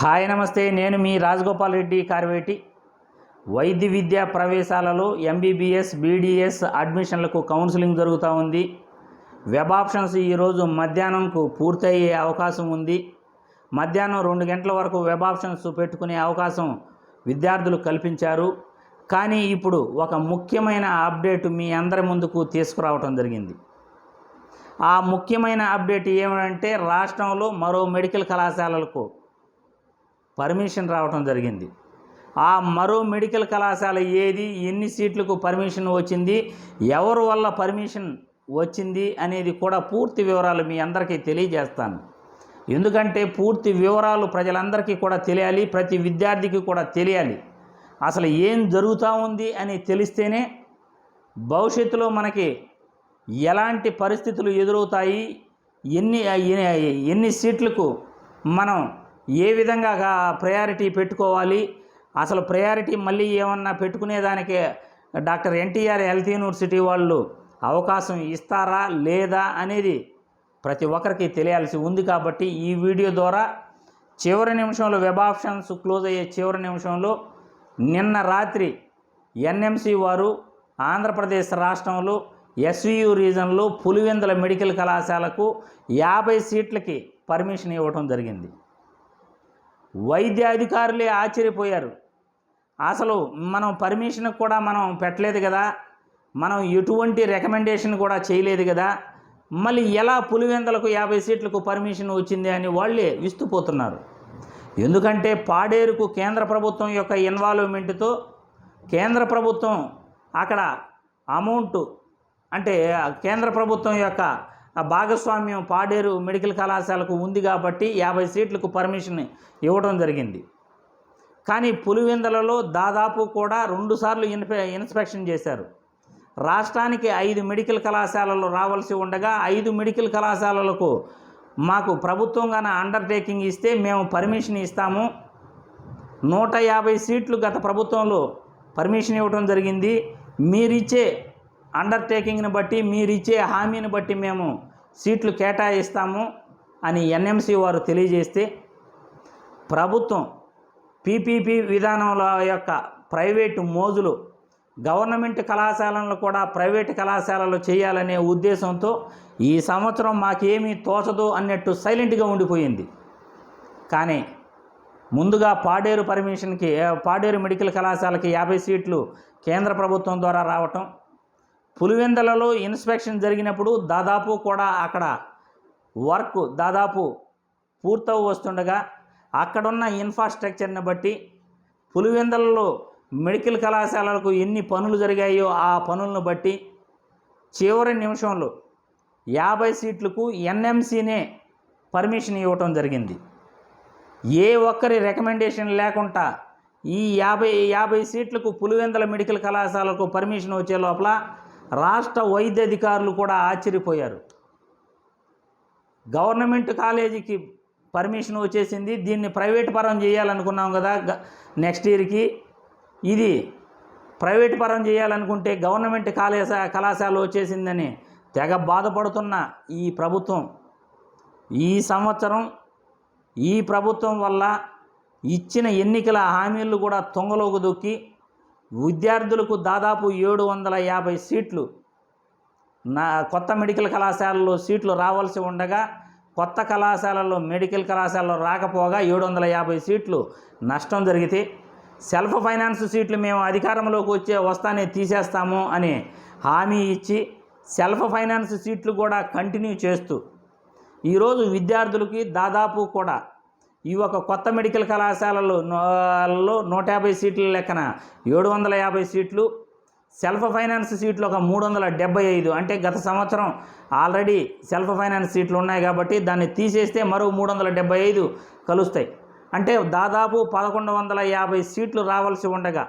Hi నమస్తే నేను మీ రాజగోపాల్ రెడ్డి కార్వేటి. వైద్య విద్యా ప్రవేశాలలో ఎంబీబీఎస్ బీడీఎస్ అడ్మిషన్లకు కౌన్సిలింగ్ జరుగుతూ ఉంది. వెబ్ ఆప్షన్స్ ఈరోజు మధ్యాహ్నంకు పూర్తయ్యే అవకాశం ఉంది. మధ్యాహ్నం రెండు గంటల వరకు వెబ్ ఆప్షన్స్ పెట్టుకునే అవకాశం విద్యార్థులు కల్పించారు. కానీ ఇప్పుడు ఒక ముఖ్యమైన అప్డేట్ మీ అందరి ముందుకు తీసుకురావటం జరిగింది. ఆ ముఖ్యమైన అప్డేట్ ఏమంటే రాష్ట్రంలో మరో మెడికల్ కళాశాలలకు పర్మిషన్ రావటం జరిగింది. ఆ మరో మెడికల్ కళాశాల ఏది ఎన్ని సీట్లకు పర్మిషన్ వచ్చింది ఎవరి వల్ల పర్మిషన్ వచ్చింది అనేది కూడా పూర్తి వివరాలు మీ అందరికీ తెలియజేస్తాను. ఎందుకంటే పూర్తి వివరాలు ప్రజలందరికీ కూడా తెలియాలి ప్రతి విద్యార్థికి కూడా తెలియాలి. అసలు ఏం జరుగుతూ ఉంది అని తెలిస్తేనే భవిష్యత్తులో మనకి ఎలాంటి పరిస్థితులు ఎదురవుతాయి ఎన్ని ఎన్ని సీట్లకు మనం ఏ విధంగా ప్రయారిటీ పెట్టుకోవాలి? అసలు ప్రయారిటీ మళ్ళీ ఏమన్నా పెట్టుకునేదానికి డాక్టర్ ఎన్టీఆర్ హెల్త్ యూనివర్సిటీ వాళ్ళు అవకాశం ఇస్తారా లేదా అనేది ప్రతి ఒక్కరికి తెలియాల్సి ఉంది కాబట్టి ఈ వీడియో ద్వారా చివరి నిమిషంలో వెబ్ ఆప్షన్స్ క్లోజ్ అయ్యే చివరి నిమిషంలో నిన్న రాత్రి ఎన్ఎంసి వారు ఆంధ్రప్రదేశ్ రాష్ట్రంలో ఎస్వియు రీజన్లో పులివెందుల మెడికల్ కళాశాలకు యాభై సీట్లకి పర్మిషన్ ఇవ్వటం జరిగింది. వైద్యాధికారులే ఆశ్చర్యపోయారు. అసలు మనం పర్మిషన్ కూడా మనం పెట్టలేదు కదా. మనం ఎటువంటి రికమెండేషన్ కూడా చేయలేదు కదా. మళ్ళీ ఎలా పులివెందలకు యాభై సీట్లకు పర్మిషన్ వచ్చింది అని వాళ్ళే విస్తుపోతున్నారు. ఎందుకంటే పాడేరుకు కేంద్ర ప్రభుత్వం యొక్క ఇన్వాల్వ్మెంట్తో కేంద్ర ప్రభుత్వం అక్కడ అమౌంట్ అంటే కేంద్ర ప్రభుత్వం యొక్క భాగస్వామ్యం పాడేరు మెడికల్ కళాశాలకు ఉంది కాబట్టి యాభై సీట్లకు పర్మిషన్ ఇవ్వడం జరిగింది. కానీ పులివెందలలో దాదాపు కూడా రెండుసార్లు ఇన్ఫె ఇన్స్పెక్షన్ చేశారు. రాష్ట్రానికి ఐదు మెడికల్ కళాశాలలు రావాల్సి ఉండగా ఐదు మెడికల్ కళాశాలలకు మాకు ప్రభుత్వంగాన అండర్టేకింగ్ ఇస్తే మేము పర్మిషన్ ఇస్తాము. నూట యాభై సీట్లు గత ప్రభుత్వంలో పర్మిషన్ ఇవ్వడం జరిగింది. మీరిచ్చే అండర్టేకింగ్ని బట్టి మీరిచ్చే హామీని బట్టి మేము సీట్లు కేటాయిస్తాము అని ఎన్ఎంసి వారు తెలియజేస్తే ప్రభుత్వం పీపీపీ విధానంలో యొక్క ప్రైవేటు మోజులు గవర్నమెంట్ కళాశాలలు కూడా ప్రైవేటు కళాశాలలు చేయాలనే ఉద్దేశంతో ఈ సంవత్సరం మాకేమీ తోచదు అన్నట్టు సైలెంట్గా ఉండిపోయింది. కానీ ముందుగా పాడేరు పర్మిషన్కి పాడేరు మెడికల్ కళాశాలకి యాభై సీట్లు కేంద్ర ప్రభుత్వం ద్వారా రావటం పులివెందలలో ఇన్స్పెక్షన్ జరిగినప్పుడు దాదాపు కూడా అక్కడ వర్క్ దాదాపు పూర్తవు వస్తుండగా అక్కడున్న ఇన్ఫ్రాస్ట్రక్చర్ని బట్టి పులివెందలలో మెడికల్ కళాశాలలకు ఎన్ని పనులు జరిగాయో ఆ పనులను బట్టి చివరి నిమిషంలో యాభై సీట్లకు ఎన్ఎంసీనే పర్మిషన్ ఇవ్వటం జరిగింది. ఏ ఒక్కరి రికమెండేషన్ లేకుండా ఈ యాభై యాభై సీట్లకు పులివెందల మెడికల్ కళాశాలకు పర్మిషన్ వచ్చే లోపల రాష్ట్ర వైద్య అధికారులు కూడా ఆశ్చర్యపోయారు. గవర్నమెంట్ కాలేజీకి పర్మిషన్ వచ్చేసింది దీన్ని ప్రైవేట్ పరం చేయాలనుకున్నాం కదా నెక్స్ట్ ఇయర్కి. ఇది ప్రైవేట్ పరం చేయాలనుకుంటే గవర్నమెంట్ కాలేజ కళాశాల వచ్చేసిందని తెగ బాధపడుతున్న ఈ ప్రభుత్వం. ఈ సంవత్సరం ఈ ప్రభుత్వం వల్ల ఇచ్చిన ఎన్నికల హామీలు కూడా తొంగలోకి దొక్కి విద్యార్థులకు దాదాపు ఏడు వందల యాభై సీట్లు. నా కొత్త మెడికల్ కళాశాలలో సీట్లు రావాల్సి ఉండగా కొత్త కళాశాలలో మెడికల్ కళాశాలలో రాకపోగా ఏడు వందల యాభై సీట్లు నష్టం జరిగితే సెల్ఫ్ ఫైనాన్స్ సీట్లు మేము అధికారంలోకి వచ్చే వస్తానే తీసేస్తాము అని హామీ ఇచ్చి సెల్ఫ్ ఫైనాన్స్ సీట్లు కూడా కంటిన్యూ చేస్తూ ఈరోజు విద్యార్థులకి దాదాపు కూడా ఈ ఒక కొత్త మెడికల్ కళాశాలలో నూట యాభై సీట్ల లెక్కన ఏడు వందల యాభై సీట్లు సెల్ఫ్ ఫైనాన్స్ సీట్లు ఒక మూడు వందల డెబ్బై ఐదు అంటే గత సంవత్సరం ఆల్రెడీ సెల్ఫ్ ఫైనాన్స్ సీట్లు ఉన్నాయి కాబట్టి దాన్ని తీసేస్తే మరో మూడు వందల డెబ్బై ఐదు కలుస్తాయి. అంటే దాదాపు పదకొండు వందల యాభై సీట్లు రావాల్సి ఉండగా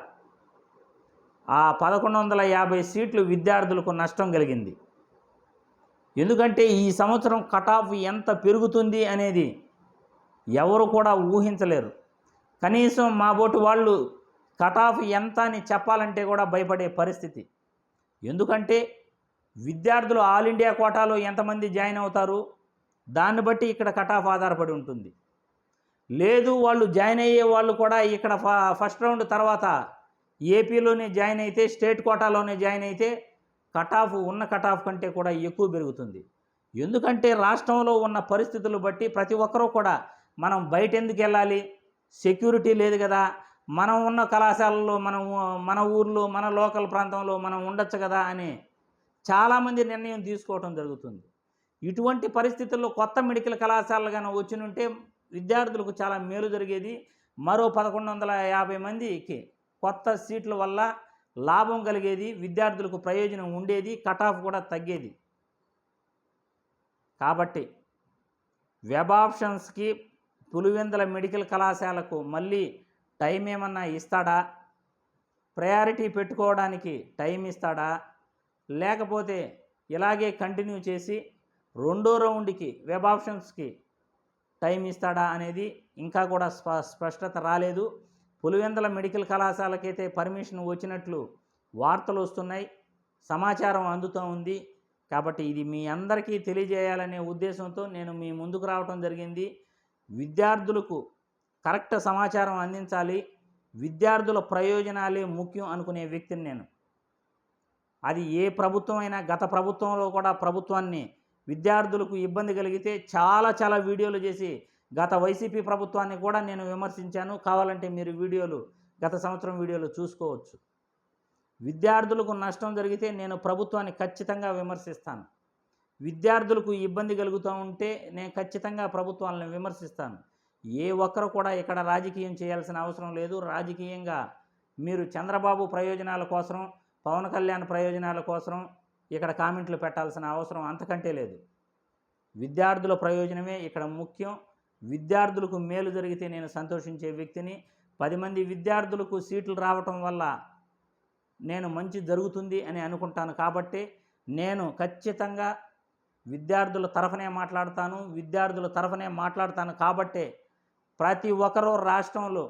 ఆ పదకొండు వందల యాభై సీట్లు విద్యార్థులకు నష్టం కలిగింది. ఎందుకంటే ఈ సంవత్సరం కటాఫ్ ఎంత పెరుగుతుంది అనేది ఎవరు కూడా ఊహించలేరు. కనీసం మా బోటు వాళ్ళు కటాఫ్ ఎంత అని చెప్పాలంటే కూడా భయపడే పరిస్థితి. ఎందుకంటే విద్యార్థులు ఆల్ ఇండియా కోటాలో ఎంతమంది జాయిన్ అవుతారు? దాన్ని బట్టి ఇక్కడ కటాఫ్ ఆధారపడి ఉంటుంది. లేదు వాళ్ళు జాయిన్ అయ్యే వాళ్ళు కూడా ఇక్కడ ఫ- ఫస్ట్ రౌండ్ తర్వాత ఏపీలోనే జాయిన్ అయితే స్టేట్ కోటాలోనే జాయిన్ అయితే కటాఫ్ ఉన్న కటాఫ్ కంటే కూడా ఎక్కువ పెరుగుతుంది. ఎందుకంటే రాష్ట్రంలో ఉన్న పరిస్థితులు బట్టి ప్రతి ఒక్కరూ కూడా మనం బయట ఎందుకు వెళ్ళాలి సెక్యూరిటీ లేదు కదా. మనం ఉన్న కళాశాలలో మనం మన ఊర్లో మన లోకల్ ప్రాంతంలో మనం ఉండొచ్చు కదా అని చాలామంది నిర్ణయం తీసుకోవడం జరుగుతుంది. ఇటువంటి పరిస్థితుల్లో కొత్త మెడికల్ కళాశాలలు కానీ వచ్చినుంటే విద్యార్థులకు చాలా మేలు జరిగేది. మరో పదకొండు వందల యాభై మందికి కొత్త సీట్ల వల్ల లాభం కలిగేది విద్యార్థులకు ప్రయోజనం ఉండేది కట్ ఆఫ్ కూడా తగ్గేది. కాబట్టి వెబ్ ఆప్షన్స్కి పులివెందుల మెడికల్ కళాశాలకు మళ్ళీ టైం ఏమన్నా ఇస్తాడా? ప్రయారిటీ పెట్టుకోవడానికి టైం ఇస్తాడా? లేకపోతే ఇలాగే కంటిన్యూ చేసి రెండో రౌండ్కి వెబ్ ఆప్షన్స్కి టైం ఇస్తాడా అనేది ఇంకా కూడా స్ప స్పష్టత రాలేదు. పులివెందుల మెడికల్ కళాశాలకైతే పర్మిషన్ వచ్చినట్లు వార్తలు వస్తున్నాయి. సమాచారం అందుతూ ఉంది. కాబట్టి ఇది మీ అందరికీ తెలియజేయాలనే ఉద్దేశంతో నేను మీ ముందుకు రావటం జరిగింది. విద్యార్థులకు కరెక్ట్ సమాచారం అందించాలి. విద్యార్థుల ప్రయోజనాలే ముఖ్యం అనుకునే వ్యక్తిని నేను. అది ఏ ప్రభుత్వం అయినా గత ప్రభుత్వంలో కూడా ప్రభుత్వాన్ని విద్యార్థులకు ఇబ్బంది కలిగితే చాలా చాలా వీడియోలు చేసి గత వైసీపీ ప్రభుత్వాన్ని కూడా నేను విమర్శించాను. కావాలంటే మీరు వీడియోలు గత సంవత్సరం వీడియోలు చూసుకోవచ్చు. విద్యార్థులకు నష్టం జరిగితే నేను ప్రభుత్వాన్ని ఖచ్చితంగా విమర్శిస్తాను. విద్యార్థులకు ఇబ్బంది కలుగుతూ ఉంటే నేను ఖచ్చితంగా ప్రభుత్వాలను విమర్శిస్తాను. ఏ ఒక్కరు కూడా ఇక్కడ రాజకీయం చేయాల్సిన అవసరం లేదు. రాజకీయంగా మీరు చంద్రబాబు ప్రయోజనాల కోసం పవన్ కళ్యాణ్ ప్రయోజనాల కోసం ఇక్కడ కామెంట్లు పెట్టాల్సిన అవసరం అంతకంటే లేదు. విద్యార్థుల ప్రయోజనమే ఇక్కడ ముఖ్యం. విద్యార్థులకు మేలు జరిగితే నేను సంతోషించే వ్యక్తిని. పది మంది విద్యార్థులకు సీట్లు రావటం వల్ల నేను మంచి జరుగుతుంది అని అనుకుంటాను కాబట్టి నేను ఖచ్చితంగా విద్యార్థుల తరఫునే మాట్లాడతాను విద్యార్థుల తరఫునే మాట్లాడతాను కాబట్టే ప్రతి ఒక్కరూ రాష్ట్రంలో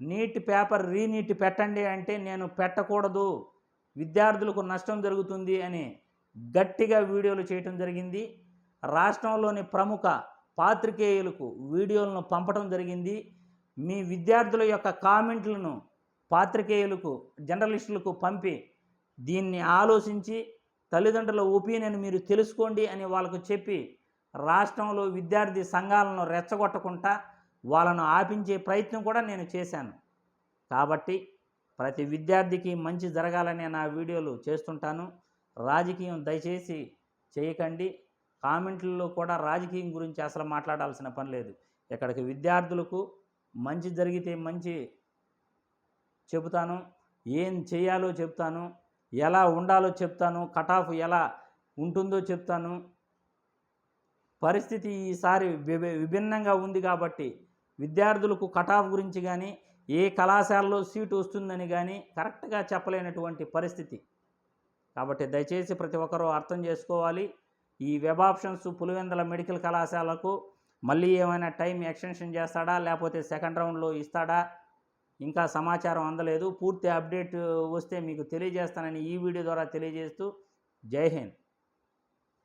నీట్ పేపర్ రీనీట్ పెట్టండి అంటే నేను పెట్టకూడదు. విద్యార్థులకు నష్టం జరుగుతుంది అని గట్టిగా వీడియోలు చేయటం జరిగింది. రాష్ట్రంలోని ప్రముఖ పాత్రికేయులకు వీడియోలను పంపడం జరిగింది. మీ విద్యార్థుల యొక్క కామెంట్లను పాత్రికేయులకు జర్నలిస్టులకు పంపి దీన్ని ఆలోచించి తల్లిదండ్రుల ఒపీనియన్ మీరు తెలుసుకోండి అని వాళ్ళకు చెప్పి రాష్ట్రంలో విద్యార్థి సంఘాలను రెచ్చగొట్టకుండా వాళ్ళను ఆపించే ప్రయత్నం కూడా నేను చేశాను. కాబట్టి ప్రతి విద్యార్థికి మంచి జరగాలనే నా వీడియోలు చేస్తుంటాను. రాజకీయం దయచేసి చేయకండి. కామెంట్లలో కూడా రాజకీయం గురించి అసలు మాట్లాడాల్సిన పని లేదు. ఇక్కడికి విద్యార్థులకు మంచి జరిగితే మంచి చెబుతాను. ఏం చేయాలో చెప్తాను ఎలా ఉండాలో చెప్తాను కట్ ఆఫ్ ఎలా ఉంటుందో చెప్తాను. పరిస్థితి ఈసారి విభిన్నంగా ఉంది కాబట్టి విద్యార్థులకు కట్ ఆఫ్ గురించి కానీ ఏ కళాశాలలో సీటు వస్తుందని కానీ కరెక్ట్గా చెప్పలేనటువంటి పరిస్థితి. కాబట్టి దయచేసి ప్రతి ఒక్కరూ అర్థం చేసుకోవాలి. ఈ వెబ్ ఆప్షన్స్ పులివెందల మెడికల్ కళాశాలకు మళ్ళీ ఏమైనా టైం ఎక్స్టెన్షన్ చేస్తాడా లేకపోతే సెకండ్ రౌండ్లో ఇస్తాడా ఇంకా సమాచారం అందలేదు. పూర్తి అప్డేట్ వస్తే మీకు తెలియజేస్తానని ఈ వీడియో ద్వారా తెలియజేస్తూ జై హింద్.